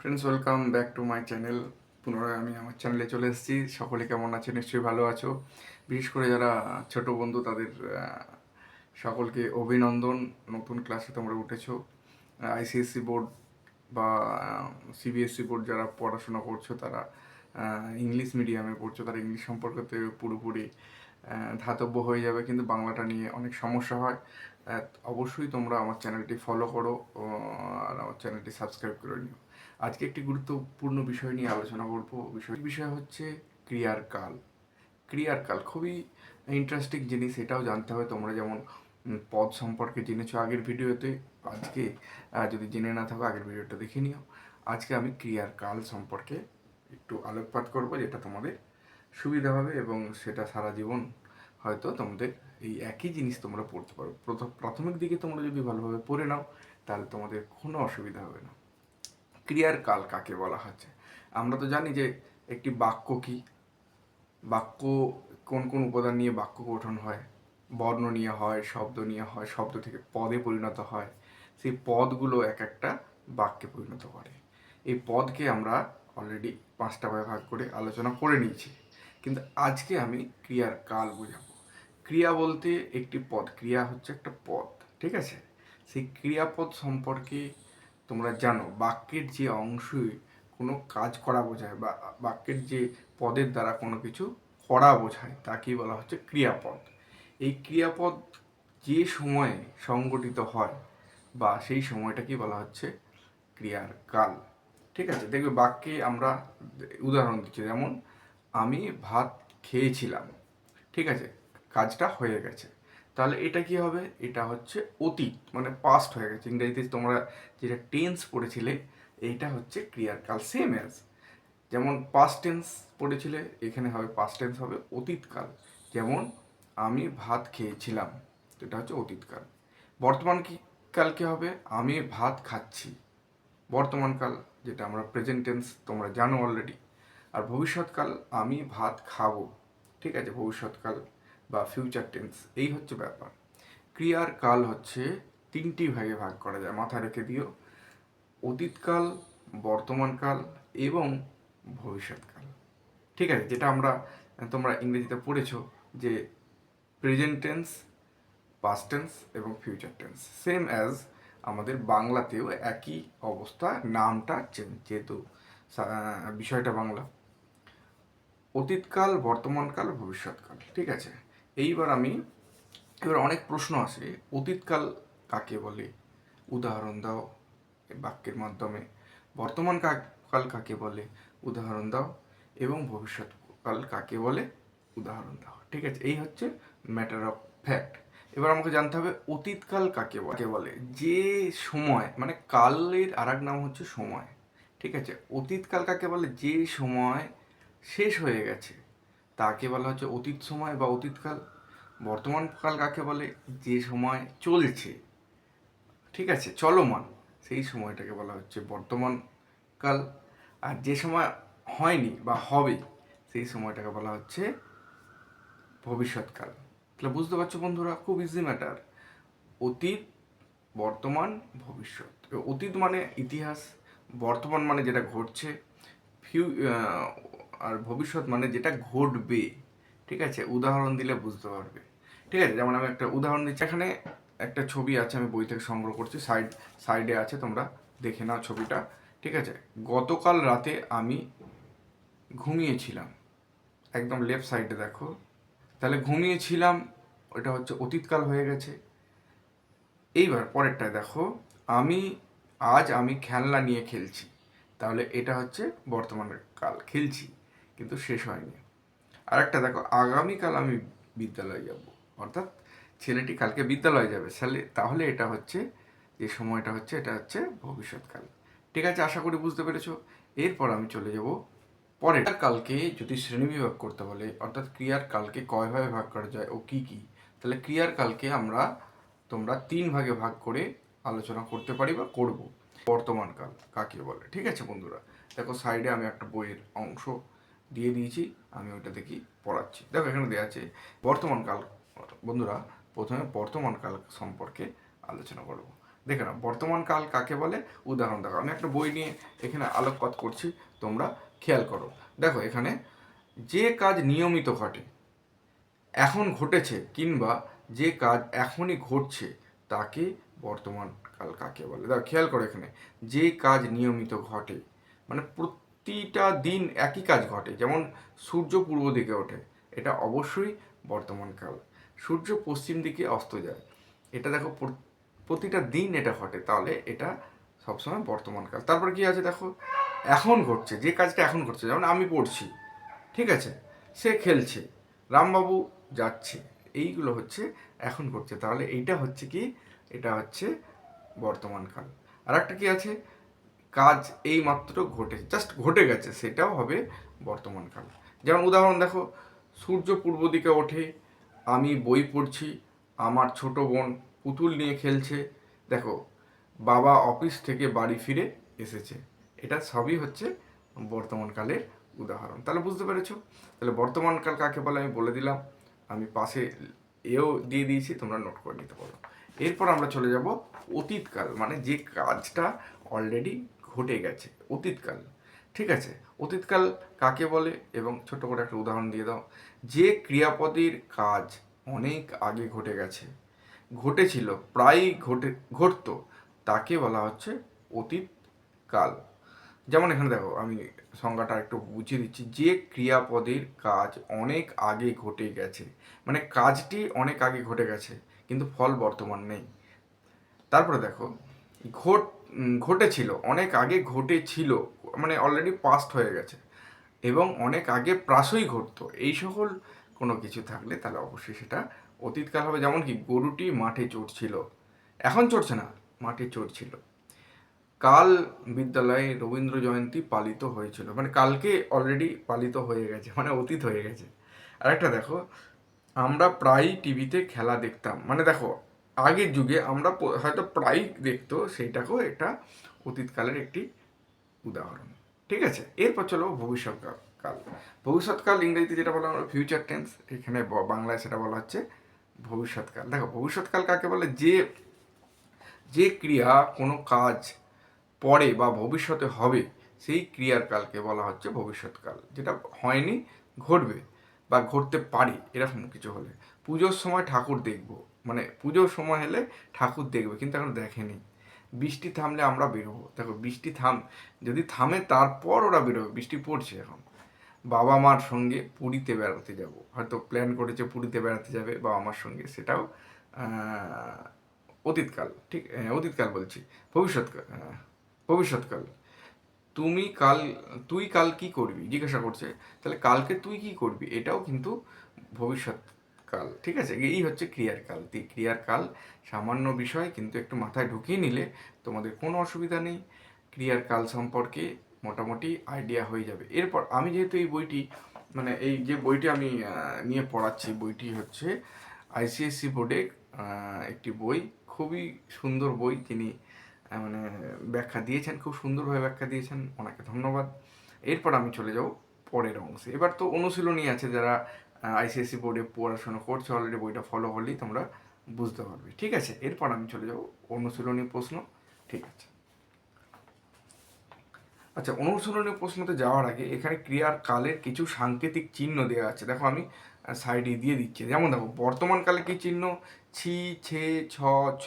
Friends welcome back to my channel পুনরায় আমি আমার চ্যানেলে চলে এসেছি। সকলে কেমন আছে? নিশ্চয়ই ভালো আছো। বিশেষ করে যারা ছোট বন্ধু, তাদের সকলকে অভিনন্দন। নতুন ক্লাসে তোমরা উঠেছো। আইসিএসসি বোর্ড বা সিবিএসসি বোর্ড যারা পড়াশোনা করছ, তারা ইংলিশ মিডিয়ামে পড়ছো, তারা ইংলিশ সম্পর্কে পুরোপুরি ধাতব্য হয়ে যাবে। কিন্তু বাংলাটা নিয়ে অনেক সমস্যা হয়। অবশ্যই তোমরা আমার চ্যানেলটি ফলো করো। আর আমার চ্যানেলটি সাবস্ক্রাইব করে নিও। আজকে একটি গুরুত্বপূর্ণ বিষয় নিয়ে আলোচনা করব। বিষয় বিষয় হচ্ছে ক্রিয়ার কাল ক্রিয়ার কাল খুবই ইন্টারেস্টিং জিনিস, এটাও জানতে হবে। তোমরা যেমন পদ সম্পর্কে জেনেছো আগের ভিডিওতে, আজকে যদি জেনে না থাকো, আগের ভিডিওটা দেখে নিও। আজকে আমি ক্রিয়ার কাল সম্পর্কে একটু আলোকপাত করব, যেটা তোমাদের সুবিধা হবে এবং সেটা সারা জীবন হয়তো তোমাদের এই একই জিনিস তোমরা পড়তে পারো। প্রথম প্রাথমিক দিকে তোমরা যদি ভালোভাবে পড়ে নাও, তাহলে তোমাদের কোনো অসুবিধা হবে না। ক্রিয়ার কাল কাকে বলা হচ্ছে? আমরা তো জানি যে একটি বাক্য কি? বাক্য কোন কোন উপাদান নিয়ে বাক্য গঠন হয়? বর্ণ নিয়ে হয়, শব্দ নিয়ে হয়, শব্দ থেকে পদে পরিণত হয়। সেই পদগুলো এক একটা বাক্যে পরিণত করে। এই পদকে আমরা অলরেডি পাঁচটা ভাগে ভাগ করে আলোচনা করে নিয়েছি। কিন্তু আজকে আমি ক্রিয়ার কাল বোঝাবো। ক্রিয়া বলতে একটি পদ, ক্রিয়া হচ্ছে একটা পদ, ঠিক আছে? সেই ক্রিয়াপদ সম্পর্কে তোমরা জানো, বাক্যের যে অংশই কোনো কাজ করা বোঝায় বা বাক্যের যে পদের দ্বারা কোনো কিছু করা বোঝায়, তাকেই বলা হচ্ছে ক্রিয়াপদ। এই ক্রিয়াপদ যে সময়ে সংগঠিত হয় বা সেই সময়টাকেই বলা হচ্ছে ক্রিয়ার কাল। ঠিক আছে? দেখবে বাক্যে আমরা উদাহরণ দিচ্ছি, যেমন, আমি ভাত খেয়েছিলাম। ঠিক আছে? কাজটা হয়ে গেছে। তাহলে এটা কি হবে? এটা হচ্ছে অতীত মানে পাস্ট হয়ে গেছে। ইংরেজিতে তোমরা যেটা টেন্স পড়েছিলে, এইটা হচ্ছে ক্রিয়ার কাল সেম অ্যাজ যেমন পাস্ট টেন্স পড়েছিলে, এখানে হবে পাস্ট টেন্স হবে অতীতকাল। যেমন, আমি ভাত খেয়েছিলাম এটা হচ্ছে অতীতকাল। বর্তমান কি কালকে হবে? আমি ভাত খাচ্ছি। বর্তমানকাল যেটা আমরা প্রেজেন্ট টেন্স তোমরা জানো অলরেডি আর ভবিষ্যৎকাল, আমি ভাত খাব। ঠিক আছে, ভবিষ্যৎকাল। বা ফিউচার টেন্স এই হচ্ছে ব্যাপার। ক্রিয়ার কাল হচ্ছে তিনটি ভাগে ভাগ করা যায়, মাথায় রেখে দিও। অতীতকাল, বর্তমানকাল এবং ভবিষ্যৎকাল। ঠিক আছে, যেটা আমরা, তোমরা ইংরেজিতে পড়েছো যে প্রেজেন্ট টেন্স পাস্ট টেন্স এবং ফিউচার টেন্স সেম অ্যাজ আমাদের বাংলাতেও একই অবস্থা, নামটা চেঞ্জ যেহেতু বিষয়টা বাংলা। অতীতকাল, বর্তমানকাল, ভবিষ্যৎকাল। ঠিক আছে? এইবার আমি, এবার অনেক প্রশ্ন আসে। অতীতকাল কাকে বলে? উদাহরণ দাও বাক্যের মাধ্যমে। বর্তমান কাল কাকে বলে? উদাহরণ দাও। এবং ভবিষ্যৎকাল কাকে বলে? উদাহরণ দাও। ঠিক আছে? এই হচ্ছে ম্যাটার অফ ফ্যাক্ট এবার আমাকে জানতে হবে, অতীতকাল কাকে কাকে বলে? যে সময় মানে কালের আর নাম হচ্ছে সময়। ঠিক আছে? অতীতকাল কাকে বলে? যে সময় শেষ হয়ে গেছে। তাকে বলা হচ্ছে অতীত সময় বা অতীতকাল, বর্তমান কাল কাকে বলে, যে সময় চলছে। ঠিক আছে, চলমান, সেই সময়টাকে বলা হচ্ছে বর্তমান কাল। আর যে সময় হয়নি বা হবে, সেই সময়টাকে বলা হচ্ছে ভবিষ্যৎকাল। তাহলে বুঝতে পারছ বন্ধুরা, খুব ইজি ম্যাটার অতীত, বর্তমান, ভবিষ্যৎ। অতীত মানে ইতিহাস, বর্তমান মানে যেটা ঘটছে, ফিউ আর ভবিষ্যৎ মানে যেটা ঘটবে, ঠিক আছে? উদাহরণ দিলে বুঝতে পারবে। ঠিক আছে? যেমন আমি একটা উদাহরণ দিচ্ছি। এখানে একটা ছবি আছে, আমি বই থেকে সংগ্রহ করছি। সাইড, সাইডে আছে, তোমরা দেখে নাও ছবিটা। ঠিক আছে? গতকাল রাতে আমি ঘুমিয়েছিলাম। একদম লেফট সাইডে দেখো। তাহলে ঘুমিয়েছিলাম, ওটা হচ্ছে অতীতকাল হয়ে গেছে। এইবার পরেরটায় দেখো, আমি, আজ আমি খেলনা নিয়ে খেলছি। তাহলে এটা হচ্ছে বর্তমান কাল, খেলছি। কিন্তু শেষ হয়নি। আর একটা দেখো, আগামীকাল আমি বিদ্যালয়ে যাব। অর্থাৎ ছেলেটি কালকে বিদ্যালয়ে যাবে। তাহলে এটা হচ্ছে, যে সময়টা হচ্ছে, এটা হচ্ছে ভবিষ্যৎকাল। ঠিক আছে, আশা করি বুঝতে পেরেছ? এরপর আমি চলে যাব পরে কালকে যদি শ্রেণীবিভাগ করতে বলে, অর্থাৎ ক্রিয়ার কালকে কয়ভাবে ভাগ করা যায় ও কি কি, তাহলে ক্রিয়ার কালকে আমরা, তোমরা তিন ভাগে ভাগ করে আলোচনা করতে পারি বা করব। বর্তমান কাল, কাকে বলে? ঠিক আছে বন্ধুরা? দেখো, সাইডে আমি একটা বইয়ের অংশ দিয়ে দিয়েছি, আমি ওইটা দেখি পড়াচ্ছি। দেখো এখানে দেওয়া আছে, বর্তমান কাল, বন্ধুরা, প্রথমে বর্তমান কাল সম্পর্কে আলোচনা করব। দেখে না বর্তমান কাল কাকে বলে? উদাহরণ দেখো আমি একটা বই নিয়ে এখানে আলোকপাত করছি, তোমরা খেয়াল করো। দেখো এখানে, যে কাজ নিয়মিত ঘটে, এখন ঘটেছে কিংবা যে কাজ এখনই ঘটছে, তাকে বর্তমান কাল কাকে বলে? দেখো, খেয়াল করো এখানে, যে কাজ নিয়মিত ঘটে মানে প্রতিটা দিন একই কাজ ঘটে, যেমন সূর্য পূর্ব দিকে ওঠে, এটা অবশ্যই বর্তমান কাল। সূর্য পশ্চিম দিকে অস্ত যায়, এটা দেখো প্রতিটা দিন এটা ঘটে, তাহলে এটা সবসময় বর্তমান কাল। তারপর কি আছে দেখো, এখন ঘটছে, যে কাজটা এখন ঘটছে, যেমন আমি পড়ছি, ঠিক আছে, সে খেলছে, রামবাবু যাচ্ছে, এইগুলো হচ্ছে এখন ঘটছে, তাহলে এইটা হচ্ছে কি, এটা হচ্ছে বর্তমান কাল। আর একটা কি আছে কাজ এই মাত্র ঘটে জাস্ট ঘটে গেছে, সেটাও হবে বর্তমান কাল যেমন উদাহরণ, দেখো, সূর্য পূর্ব দিকে ওঠে, আমি বই পড়ছি, আমার ছোট বোন পুতুল নিয়ে খেলছে, দেখো, বাবা অফিস থেকে বাড়ি ফিরে এসেছে। এটা সবই হচ্ছে বর্তমান কালের উদাহরণ। তাহলে বুঝতে পেরেছ? তাহলে বর্তমান কাল কাকে বলে? আমি বলে দিলাম, আমি পাশে এও দিয়ে দিয়েছি, তোমরা নোট করে নিতে পারো। এরপর আমরা চলে যাব অতীতকাল মানে যে কাজটা অলরেডি ঘটে গেছে, অতীতকাল। ঠিক আছে? অতীতকাল কাকে বলে? এবং ছোট করে একটা উদাহরণ দিয়ে দাও। যে ক্রিয়াপদের কাজ অনেক আগে ঘটে গেছে, ঘটেছিল, প্রায়ই ঘটে, ঘটতো, তাকে বলা হচ্ছে অতীতকাল। যেমন এখানে দেখো, আমি সংজ্ঞাটা একটু বুঝিয়ে দিচ্ছি। যে ক্রিয়াপদের কাজ অনেক আগে ঘটে গেছে মানে কাজটি অনেক আগে ঘটে গেছে, কিন্তু ফল বর্তমান নেই। তারপরে দেখো ঘট ঘটেছিল, অনেক আগে ঘটেছিল মানে অলরেডি পাস্ট হয়ে গেছে, এবং অনেক আগে প্রাসই ঘটতো, এই সকল কোনো কিছু থাকলে তাহলে অবশ্যই সেটা অতীতকাল হবে, যেমন কি গরুটি মাঠে চড়ছিল, এখন চড়ছে না, মাঠে চড়ছিল, কাল বিদ্যালয়ে রবীন্দ্র জয়ন্তী পালিত হয়েছিল মানে কালকে অলরেডি পালিত হয়ে গেছে মানে অতীত হয়ে গেছে আর একটা দেখো, আমরা প্রায়ই টিভিতে খেলা দেখতাম মানে দেখো আগের যুগে আমরা হয়তো প্রায়ই দেখতো সেইটাকেও একটা অতীতকালের একটি উদাহরণ। ঠিক আছে? এরপর চলো ভবিষ্যৎকাল। কাল ভবিষ্যৎকাল ইংরেজিতে যেটা বলা হয় ফিউচার টেন্স এখানে বাংলায় সেটা বলা হচ্ছে ভবিষ্যৎকাল। দেখো, ভবিষ্যৎকাল কাকে বলে? যে যে ক্রিয়া কোনো কাজ পরে বা ভবিষ্যতে হবে, সেই ক্রিয়ার কালকে বলা হচ্ছে ভবিষ্যৎকাল। যেটা হয়নি, ঘটবে বা ঘটতে পারে, এরকম কিছু হলে। পুজোর সময় ঠাকুর দেখব মানে পুজোর সময় হলে ঠাকুর দেখবে কিন্তু এখন দেখেনি। বৃষ্টি থামলে আমরা বেরোবো। দেখো বৃষ্টি থাম যদি থামে তারপর ওরা বেরোবে বৃষ্টি পড়ছে এখন। বাবা মার সঙ্গে পুরীতে বেড়াতে যাব। হয়তো প্ল্যান করেছে পুরীতে বেড়াতে যাবে বাবা মার সঙ্গে। সেটাও অতীতকাল ঠিক আহ, অতীতকাল বলছি। ভবিষ্যৎকাল আহ, ভবিষ্যৎকাল। তুমি কাল তুই কাল কি করবি? জিজ্ঞাসা করছে। তাহলে কালকে তুই কি করবি? এটাও কিন্তু ভবিষ্যৎকাল ঠিক আছে? এই হচ্ছে ক্রিয়ার কাল ক্রিয়ার কাল সামান্য বিষয়, কিন্তু একটু মাথায় ঢুকিয়ে নিলে তোমাদের কোনো অসুবিধা নেই। ক্রিয়ার কাল সম্পর্কে মোটামুটি আইডিয়া হয়ে যাবে। এরপর আমি যেহেতু এই বইটি মানে এই যে বইটি আমি নিয়ে পড়াচ্ছি, বইটি হচ্ছে আইসিএসসি বোর্ডে একটি বই, খুবই সুন্দর বই। তিনি মানে ব্যাখ্যা দিয়েছেন, খুব সুন্দরভাবে ব্যাখ্যা দিয়েছেন। ওনাকে ধন্যবাদ। এরপর আমি চলে যাব পরের অংশে। এবার তো অনুশীলনী আছে যারা আইসিএসসি বোর্ডে পড়াশোনা করছে অলরেডি বইটা ফলো করলেই তোমরা বুঝতে পারবে। ঠিক আছে? এরপর আমি চলে যাব অনুশীলনী প্রশ্ন। ঠিক আছে। আচ্ছা অনুশীলনী প্রশ্নতে যাওয়ার আগে এখানে ক্রিয়ার কালের কিছু সাংকেতিক চিহ্ন দেওয়া আছে। দেখো, আমি সাইডে দিয়ে দিচ্ছি। যেমন দেখো, বর্তমান কালে কি চিহ্ন? ছি, ছে, ছ ছ,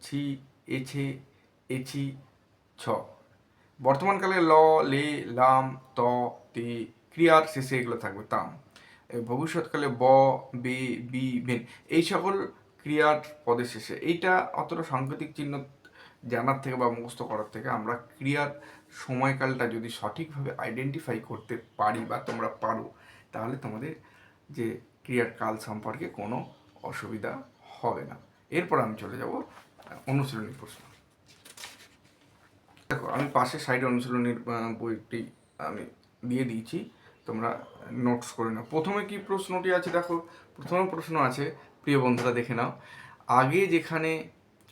ছি এছে এছি ছ বর্তমানকালে ল, লে, লাম, ত, তে ক্রিয়ার শেষে এগুলো থাকবে। তাম। ভবিষ্যৎকালে ব, বে, বি বেন এই সকল ক্রিয়ার পদের শেষে। এইটা অতটা সাংকেতিক চিহ্ন জানার থেকে বা মুখস্থ করার থেকে আমরা ক্রিয়ার সময়কালটা যদি সঠিকভাবে আইডেন্টিফাই করতে পারি বা তোমরা পারো, তাহলে তোমাদের যে ক্রিয়ার কাল সম্পর্কে কোনো অসুবিধা হবে না। এরপর আমি চলে যাব অনুশীলনী প্রশ্ন। দেখো, আমি পাশে সাইডে অনুশীলনীর বইটি আমি দিয়ে দিয়েছি। তোমরা নোটস করে নাও। প্রথমে কি প্রশ্নটি আছে দেখো? প্রথমে প্রশ্ন আছে, প্রিয় বন্ধুরা, দেখে নাও। আগে যেখানে,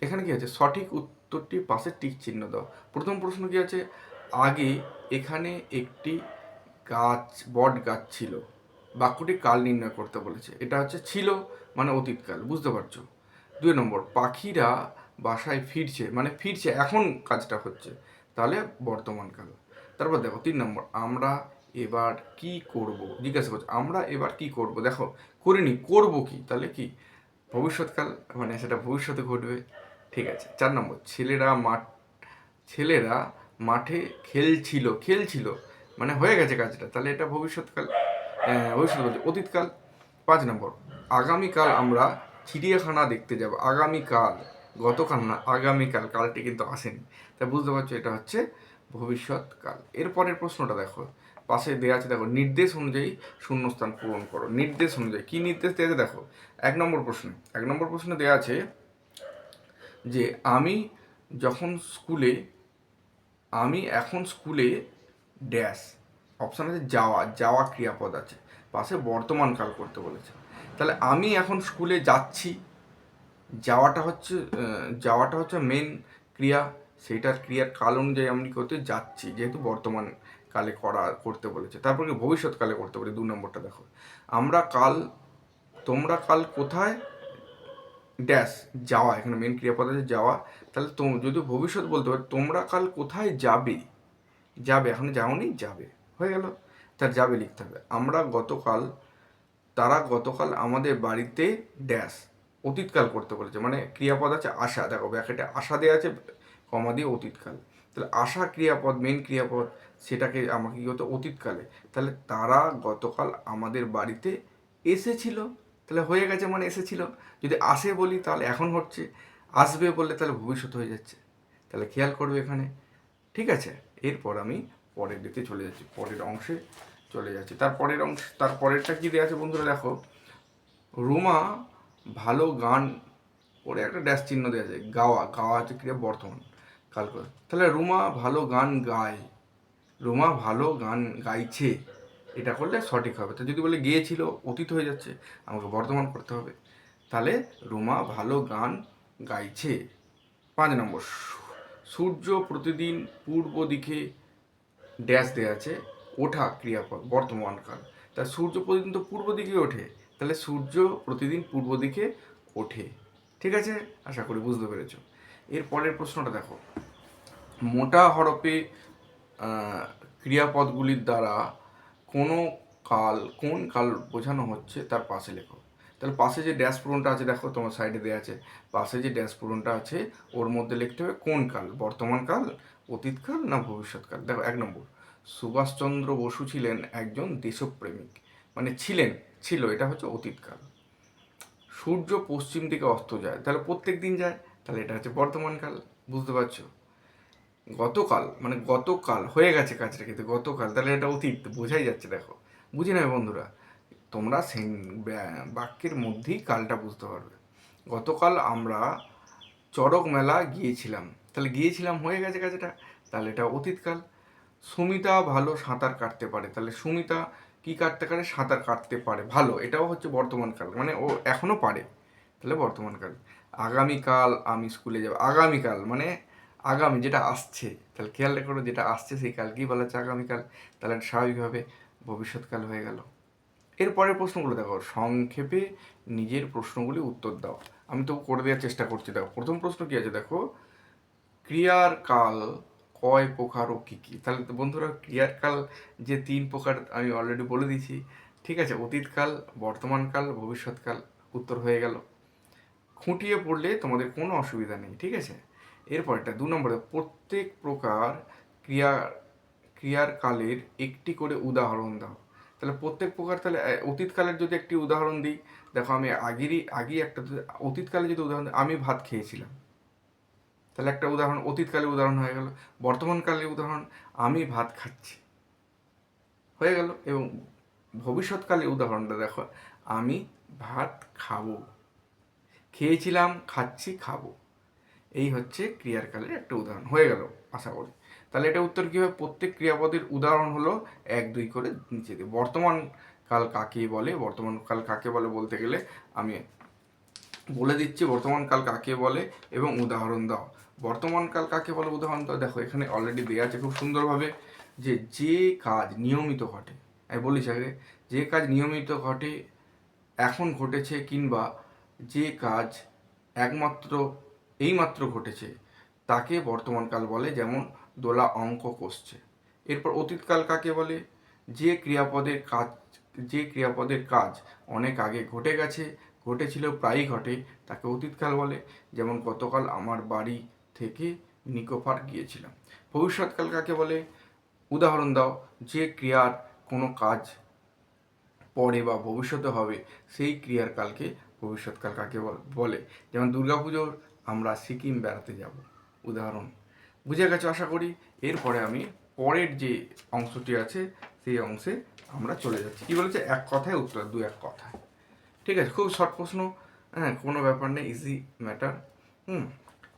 এখানে কি আছে? সঠিক উত্তরটি পাশে টিক চিহ্ন দাও। প্রথম প্রশ্ন কি আছে? আগে এখানে একটি গাছ, বট গাছ ছিল। বাক্যটি কাল নির্ণয় করতে বলেছে। এটা হচ্ছে ছিল মানে অতীতকাল, বুঝতে পারছ? দুই নম্বর, পাখিরা বাসায় ফিরছে মানে ফিরছে, এখন কাজটা হচ্ছে, তাহলে বর্তমানকাল। তারপর দেখো, তিন নম্বর, আমরা এবার কি করব? জিজ্ঞাসা করছে, আমরা এবার কি করব? দেখো করিনি করব কি? তাহলে কি? ভবিষ্যৎকাল মানে সেটা ভবিষ্যতে ঘটবে। ঠিক আছে, চার নম্বর, ছেলেরা মাঠ, ছেলেরা মাঠে খেলছিল খেলছিল মানে হয়ে গেছে কাজটা। তাহলে এটা ভবিষ্যৎকাল ভবিষ্যৎ বলছে অতীতকাল। পাঁচ নম্বর, আগামীকাল আমরা চিড়িয়াখানা দেখতে যাব। আগামীকাল, গতকাল না, আগামীকাল, কালটি কিন্তু আসেনি। তা বুঝতে পারছ, এটা হচ্ছে ভবিষ্যৎকাল। এরপরের প্রশ্নটা দেখো। পাশে দেওয়া আছে, দেখো, নির্দেশ অনুযায়ী শূন্যস্থান পূরণ করো। নির্দেশ অনুযায়ী, কি নির্দেশ দেওয়া দেখো? এক নম্বর প্রশ্নে, এক নম্বর প্রশ্নে দেওয়া আছে যে, আমি যখন স্কুলে, আমি এখন স্কুলে ড্যাশ, অপশান আছে যাওয়া যাওয়া ক্রিয়াপদ আছে। পাশে বর্তমান কাল করতে বলেছে। তাহলে আমি এখন স্কুলে যাচ্ছি, যাওয়াটা হচ্ছে যাওয়াটা হচ্ছে মেন ক্রিয়া সেইটার ক্রিয়ার কাল অনুযায়ী আমি করতে যাচ্ছি, যেহেতু বর্তমান কালে করা, করতে বলেছে। তারপরে ভবিষ্যৎকালে করতে বলে? দু নম্বরটা দেখো। আমরা কাল, তোমরা কাল কোথায়? ড্যাশ, যাওয়া, এখানে মেন ক্রিয়াপদ আছে, যাওয়া। তাহলে তো যদি ভবিষ্যৎ বলতে পারে, তোমরা কাল কোথায় যাবে? যাবে, এখন যাওনি? যাবে। হয়ে গেল। তার যাবে লিখতে হবে। আমরা গতকাল, তারা গতকাল আমাদের বাড়িতে ড্যাশ, অতীতকাল করতে বলেছে। মানে ক্রিয়াপদ আছে, আশা। দেখো ব্যাকেটে আশা দেওয়া আছে কমা দিয়ে অতীতকাল। তাহলে আশা ক্রিয়াপদ মেন ক্রিয়াপদ সেটাকে আমাকে কি হতো অতীতকালে। তাহলে তারা গতকাল আমাদের বাড়িতে এসেছিল। তাহলে হয়ে গেছে মানে এসেছিল। যদি আসে বলি তাহলে এখন হচ্ছে। আসবে বললে তাহলে ভবিষ্যৎ হয়ে যাচ্ছে। তাহলে খেয়াল করবে এখানে। ঠিক আছে? এরপর আমি পরের দিকে চলে যাচ্ছি। পরের অংশে চলে যাচ্ছি। তার পরের অংশ, তার পরেরটা কী দেওয়া আছে বন্ধুরা দেখো? রুমা ভালো গান ওরে একটা ড্যাশ চিহ্ন দেওয়া আছে। গাওয়া গাওয়া হচ্ছে ক্রিয়া বর্তমান কাল করে তাহলে রুমা ভালো গান গায়। রুমা ভালো গান গাইছে। এটা করলে সঠিক হবে। তো যদি বলে গিয়েছিল, অতীত হয়ে যাচ্ছে, আমাকে বর্তমান করতে হবে। তাহলে রুমা ভালো গান গাইছে। পাঁচ নম্বর, সূর্য প্রতিদিন পূর্ব দিকে ড্যাশ দেওয়া আছে, ওঠা ক্রিয়াপদ বর্তমানকাল তা সূর্য প্রতিদিন তো পূর্ব দিকে ওঠে। তাহলে সূর্য প্রতিদিন পূর্ব দিকে ওঠে। ঠিক আছে? আশা করি বুঝতে পেরেছ। এর পরের প্রশ্নটা দেখো। মোটা হরপে ক্রিয়াপদগুলির দ্বারা কোনো কাল, কোন কাল বোঝানো হচ্ছে তার পাশে লেখো। তাহলে পাশে যে ড্যাশ পূরণটা আছে, দেখো তোমার সাইডে দেওয়া আছে, পাশে যে ড্যাশ পূরণটা আছে, ওর মধ্যে লিখতে হবে কোন কাল, বর্তমান কাল অতীতকাল না ভবিষ্যৎকাল দেখো, এক নম্বর, সুভাষচন্দ্র বসু ছিলেন একজন দেশপ্রেমিক মানে ছিলেন, ছিল, এটা হচ্ছে অতীতকাল সূর্য পশ্চিম দিকে অস্ত যায়, তাহলে প্রত্যেক দিন যায়, তাহলে এটা হচ্ছে বর্তমানকাল বুঝতে পারছ? গতকাল মানে গতকাল, হয়ে গেছে কাজটা কিন্তু গতকাল, তাহলে এটা অতীত, বোঝাই যাচ্ছে, দেখো। বুঝি না বন্ধুরা? তোমরা বাক্যের মধ্যেই কালটা বুঝতে পারবে। গতকাল আমরা চড়ক মেলা গিয়েছিলাম। তাহলে গিয়েছিলাম, হয়ে গেছে কাজটা, তাহলে এটা অতীতকাল। সুমিতা ভালো সাঁতার কাটতে পারে, তাহলে সুমিতা কি কাটতে পারে? সাঁতার কাটতে পারে, ভালো, এটাও হচ্ছে বর্তমানকাল মানে ও এখনও পারে, তাহলে বর্তমানকাল আগামীকাল আমি স্কুলে যাব, আগামীকাল মানে আগামী যেটা আসছে, তাহলে খেয়াল রেখো যেটা আসছে সেই কালকেই বলা হচ্ছে আগামীকাল, তাহলে স্বাভাবিকভাবে ভবিষ্যৎকাল হয়ে গেল। এরপরের প্রশ্নগুলো দেখো, সংক্ষেপে নিজের প্রশ্নগুলি উত্তর দাও। আমি তো করে দেওয়ার চেষ্টা করছি, দেখো, প্রথম প্রশ্ন কী আছে দেখো? ক্রিয়ার কাল কয় প্রকার ও কী কী? তাহলে বন্ধুরা, ক্রিয়ার কাল যে তিন প্রকার আমি অলরেডি বলে দিয়েছি। ঠিক আছে, অতীতকাল, বর্তমানকাল, ভবিষ্যৎকাল, উত্তর হয়ে গেল। খুঁটিয়ে পড়লে তোমাদের কোনো অসুবিধা নেই, ঠিক আছে? এরপরটা দু নম্বরে, প্রত্যেক প্রকার ক্রিয়া ক্রিয়ার কালের একটি করে উদাহরণ দাও। তাহলে প্রত্যেক প্রকার, তাহলে অতীতকালের যদি একটি উদাহরণ দিই, দেখো আমি আগেরই, আগেই একটা অতীতকালে যদি উদাহরণ আমি ভাত খেয়েছিলাম। তাহলে একটা উদাহরণ অতীতকালে উদাহরণ হয়ে গেল বর্তমানকালে উদাহরণ, আমি ভাত খাচ্ছি। হয়ে গেল, এবং ভবিষ্যৎকালে উদাহরণটা দেখো, আমি ভাত খাব। খেয়েছিলাম, খাচ্ছি, খাব। এই হচ্ছে ক্রিয়ার কালের একটা উদাহরণ। হয়ে গেল, আশা করি। তাহলে এটা উত্তর কী হবে প্রত্যেক ক্রিয়াপদের উদাহরণ হলো এক, দুই করে নিচে দিয়ে। বর্তমান কাল কাকে বলে? বর্তমান কাল কাকে বলে বলতে গেলে আমি বলে দিচ্ছি, বর্তমান কাল কাকে বলে এবং উদাহরণ দাও। বর্তমান কাল কাকে বলে, উদাহরণ দাও? দেখো, এখানে অলরেডি দেওয়া আছে খুব সুন্দরভাবে যে যে কাজ নিয়মিত ঘটে। আমি বলিস আগে যে কাজ নিয়মিত ঘটে, এখন ঘটেছে কিংবা যে কাজ একমাত্র এইমাত্র ঘটেছে। তাকে বর্তমানকাল বলে যেমন দোলা অঙ্ক কষছে। এরপর অতীতকাল কাকে বলে? যে ক্রিয়াপদের কাজ, যে ক্রিয়াপদের কাজ অনেক আগে ঘটে গেছে, ঘটেছিল প্রায়ই ঘটে, তাকে অতীতকাল বলে। যেমন গতকাল আমার বাড়ি থেকে নিকোফার গিয়েছিলাম। ভবিষ্যৎকাল কাকে বলে? উদাহরণ দাও, যে ক্রিয়ার কোনো কাজ পরে বা ভবিষ্যতে হবে, সেই ক্রিয়ার কালকে ভবিষ্যৎকাল কাকে বলে যেমন দুর্গাপুজোর আমরা সিকিম বেড়াতে যাব। উদাহরণ, বুঝে গেছো আশা করি? এরপরে আমি পরের যে অংশটি আছে, সেই অংশে আমরা চলে যাচ্ছি। কী বলেছে? এক কথায় উত্তর, দু এক কথায়। ঠিক আছে, খুব শর্ট প্রশ্ন হ্যাঁ কোনো ব্যাপার নেই ইজি ম্যাটার হুম,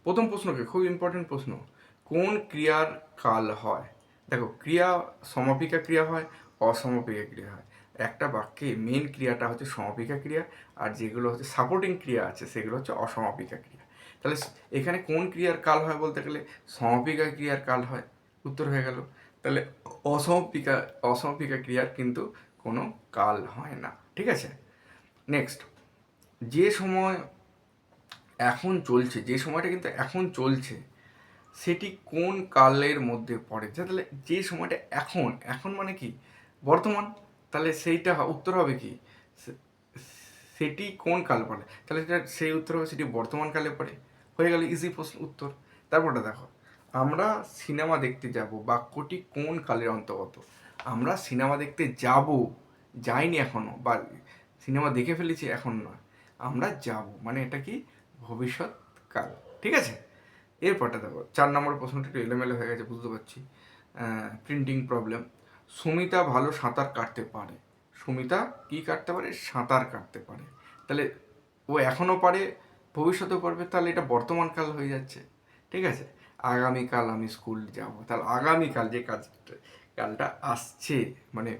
প্রথম প্রশ্নকে, খুব ইম্পর্টেন্ট প্রশ্ন, কোন ক্রিয়ার কাল হয়? দেখো, ক্রিয়া সমাপিকা ক্রিয়া হয়, অসমাপিকা ক্রিয়া হয়। একটা বাক্যে মেন ক্রিয়াটা হচ্ছে সমাপিকা ক্রিয়া, আর যেগুলো হচ্ছে সাপোর্টিং ক্রিয়া আছে, সেগুলো হচ্ছে অসমাপিকা ক্রিয়া। তাহলে এখানে কোন ক্রিয়ার কাল হয় বলতে গেলে সমাপিকা ক্রিয়ার কাল হয়। উত্তর হয়ে গেল। তাহলে অসমাপিকা অসমাপিকা ক্রিয়ার কিন্তু কোনো কাল হয় না। ঠিক আছে? নেক্সট যে সময় এখন চলছে, যে সময়টা কিন্তু এখন চলছে, সেটি কোন কালের মধ্যে পড়ে? যা তাহলে যে সময়টা এখন এখন মানে কি? বর্তমান? তাহলে সেইটা উত্তর হবে কি? সেটি কোন কাল পড়ে? তাহলে সেই উত্তর হবে সেটি বর্তমান কালে পড়ে। হয়ে গেল ইজি প্রশ্ন উত্তর। তারপরটা দেখো, আমরা সিনেমা দেখতে যাব, বাক্যটি কোন কালের অন্তর্গত? আমরা সিনেমা দেখতে যাব, যাইনি এখনও বা সিনেমা দেখে ফেলেছি এখন নয়। আমরা যাব মানে এটা কি? ভবিষ্যৎকাল, ঠিক আছে? এরপরটা দেখো, চার নম্বর প্রশ্নটা একটু এলোমেলো হয়ে গেছে, বুঝতে পারছি। প্রিন্টিং প্রবলেম সুমিতা ভালো সাঁতার কাটতে পারে। সুমিতা কি কাটতে পারে? সাঁতার কাটতে পারে। তাহলে ও এখনও পারে ভবিষ্যতেও পারবে তাহলে এটা বর্তমান কাল হয়ে যাচ্ছে, ঠিক আছে? আগামীকাল আমি স্কুল যাব, তাহলে আগামীকাল যে কাজ, কালটা আসছে মানে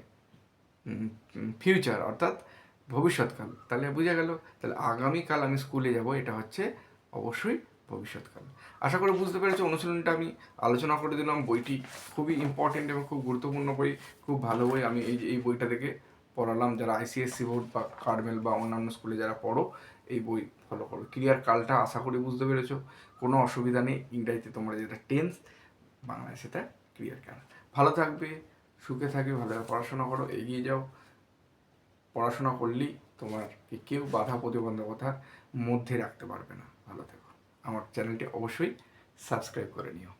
ফিউচার অর্থাৎ ভবিষ্যৎকাল, তাহলে বোঝা গেল, তাহলে আগামীকাল আমি স্কুলে যাব, এটা হচ্ছে অবশ্যই ভবিষ্যৎকাল। আশা করি বুঝতে পেরেছি, অনুশীলনটা আমি আলোচনা করে দিলাম, বইটি খুবই ইম্পর্টেন্ট এবং খুব গুরুত্বপূর্ণ বই, খুব ভালো বই, আমি এই এই বইটা থেকে পড়ালাম, যারা আইসিএসসি বোর্ড বা কার্মেল বা অন্যান্য স্কুলে যারা পড়ো এই বই ফলো করো। ক্লিয়ার কালটা আশা করি বুঝতে পেরেছ। কোনো অসুবিধা নেই। ইংরাজিতে তোমরা যেটা টেন্স বাংলায় সেটা ক্লিয়ার কাল। ভালো থাকবে, সুখে থাকবে ভালোভাবে পড়াশোনা করো, এগিয়ে যাও। পড়াশোনা করলেই তোমার কেউ বাধা প্রতিবন্ধকতার মধ্যে রাখতে পারবে না। ভালো থেকো। আমার চ্যানেলটি অবশ্যই সাবস্ক্রাইব করে নিও।